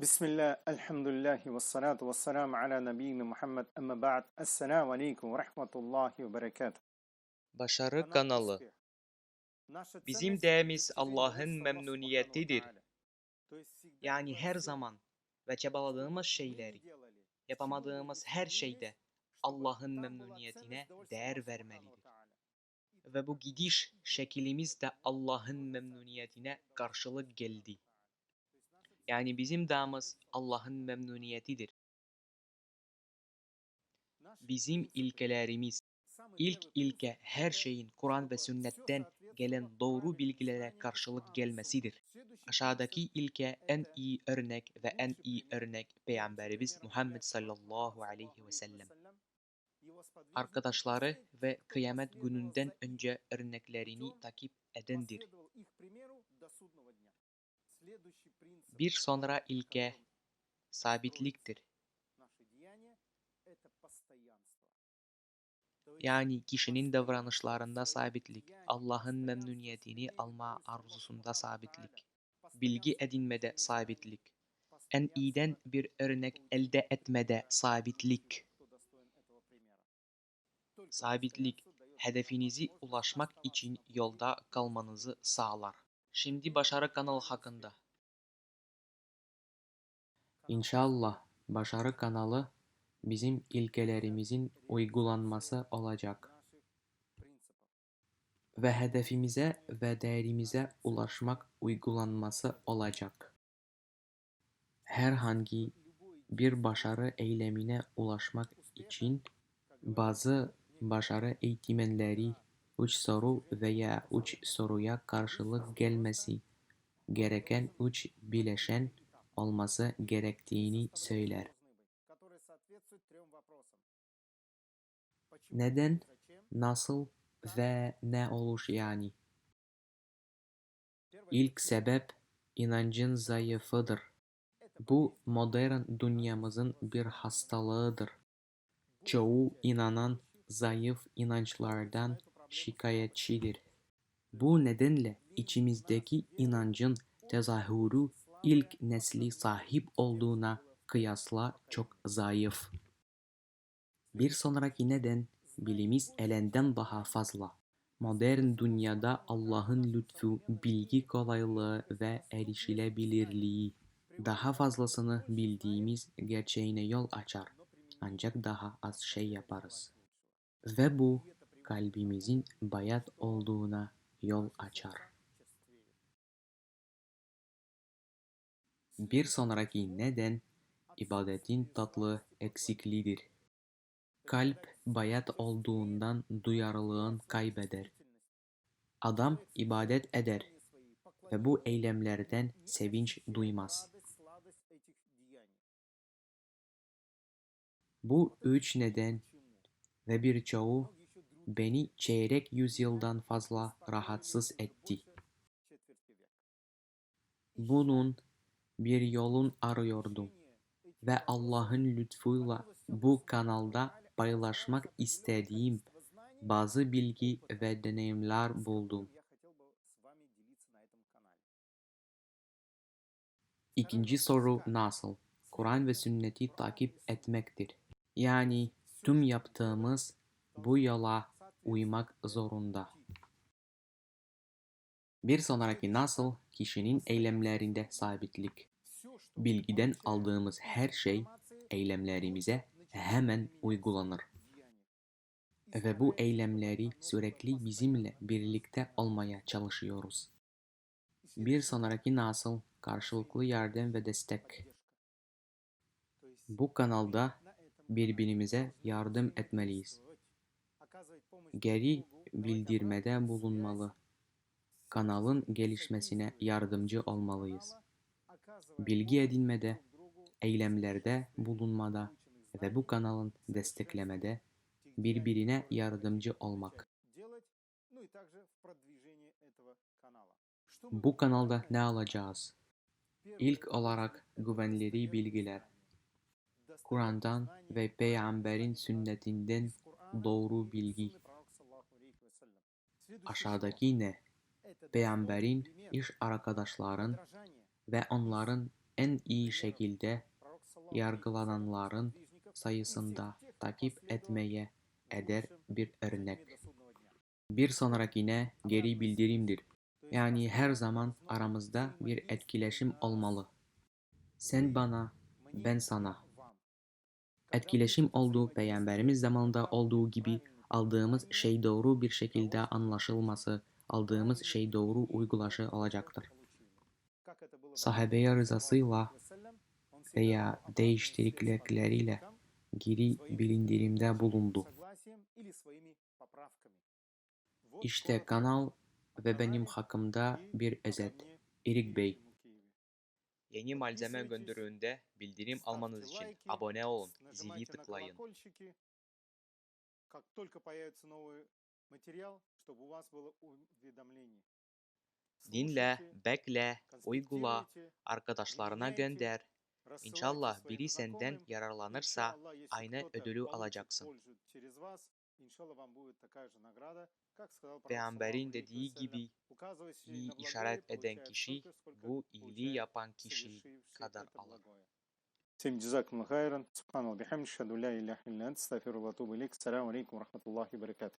Bismillah, elhamdülillahi ve salatu ve selamu ala nebiyyina Muhammed emme ba'd. Esselamu aleyküm ve rahmetullahi ve berekatuhu. Başarı kanalı. Bizim değerimiz Allah'ın memnuniyetidir. Yani her zaman ve çabaladığımız şeyleri, yapamadığımız her şeyde Allah'ın memnuniyetine değer vermelidir. Ve bu gidiş şeklimiz de Allah'ın memnuniyetine karşılık geldi. Yani bizim damız Allah'ın memnuniyetidir. Bizim ilkelerimiz, ilk ilke her şeyin Kur'an ve sünnetten gelen doğru bilgilere karşılık gelmesidir. Aşağıdaki ilke en iyi örnek ve en iyi örnek Peygamberimiz Muhammed sallallahu aleyhi ve sellem. Arkadaşları ve kıyamet gününden önce örneklerini takip edendir. Bir sonra ilke sabitliktir. Yani kişinin davranışlarında sabitlik, Allah'ın memnuniyetini alma arzusunda sabitlik, bilgi edinmede sabitlik, en iyiden bir örnek elde etmede sabitlik. Sabitlik, hedefinizi ulaşmak için yolda kalmanızı sağlar. Şimdi başarı kanalı hakkında. İnşallah başarı kanalı bizim ilkelerimizin uygulanması olacak ve hedefimize ve değerimize ulaşmak uygulanması olacak. Herhangi bir başarı eylemine ulaşmak için bazı başarı eğitimleri üç soru veya üç soruya karşılık gelmesi gereken üç bileşen olması gerektiğini söyler. Neden, nasıl ve ne oluş yani? İlk sebep inancın zayıfıdır. Bu modern dünyamızın bir hastalığıdır. Çoğu inanan zayıf inançlardan şikayetçidir. Bu nedenle içimizdeki inancın tezahürü ilk nesli sahip olduğuna kıyasla çok zayıf. Bir sonraki neden bilimiz elinden daha fazla. Modern dünyada Allah'ın lütfu, bilgi kolaylığı ve erişilebilirliği daha fazlasını bildiğimiz gerçeğine yol açar. Ancak daha az şey yaparız. Ve bu kalbimizin bayat olduğuna yol açar. Bir sonraki neden ibadetin tatlı eksikliğidir. Kalp bayat olduğundan duyarlılığın kaybeder. Adam ibadet eder ve bu eylemlerden sevinç duymaz. Bu üç neden ve birçoğu beni çeyrek yüzyıldan fazla rahatsız etti. Bunun bir yolun arıyordum ve Allah'ın lütfuyla bu kanalda paylaşmak istediğim bazı bilgi ve deneyimler buldum. İkinci soru nasıl? Kur'an ve sünneti takip etmektir. Yani tüm yaptığımız bu yola uymak zorunda. Bir sonraki nasıl kişinin eylemlerinde sabitlik. Bilgiden aldığımız her şey eylemlerimize hemen uygulanır. Ve bu eylemleri sürekli bizimle birlikte olmaya çalışıyoruz. Bir sonraki nasıl karşılıklı yardım ve destek. Bu kanalda birbirimize yardım etmeliyiz. Geri bildirmede bulunmalı. Kanalın gelişmesine yardımcı olmalıyız. Bilgi edinmede, eylemlerde bulunmada ve bu kanalın desteklemede birbirine yardımcı olmak. Bu kanalda ne alacağız? İlk olarak güvenilir bilgiler. Kur'an'dan ve Peygamberin sünnetinden doğru bilgi. Aşağıdaki ne? Peygamberin iş arkadaşların ve onların en iyi şekilde yargılananların sayısında takip etmeye eder bir örnek. Bir sonrakine geri bildirimdir. Yani her zaman aramızda bir etkileşim olmalı. Sen bana, ben sana. Etkileşim olduğu peygamberimiz zamanında olduğu gibi aldığımız şey doğru bir şekilde anlaşılması, aldığımız şey doğru uygulaşı olacaktır. Sahabeye rızasıyla veya değişiklikleriyle geri bildirimde bulundu. İşte kanal ve benim hakkımda bir özet. Erik Bey. Yeni malzeme gönderdiğinde bildirim almanız için abone olun, zili tıklayın Как только появится новый материал, чтобы у вас было уведомление. Dinle, Слушайте, bekle, uygula, конспектируйте, arkadaşlarına применяйте, gönder. рассылайте İnşallah своим biri senden знакомым. yararlanırsa Иншаллах, если aynı кто-то ödülü получит alacaksın. пользу через вас, иншаллах, вам будет такая же награда, как сказал пророк Peygamberin саллаллаху алейхи dediği вассалям, gibi указывающий iyi на благое işaret eden получает kişi столько, сколько bu iyiliği получает yapan kişi совершивший kadar это alır. благое. Всем джазакум хайран. Субханаллах бихамди. Шаду ля иляха илля ант. Астагфируллах ва атубу илейк. Ассаламу алейкум ва рахматуллахи ва баракатух.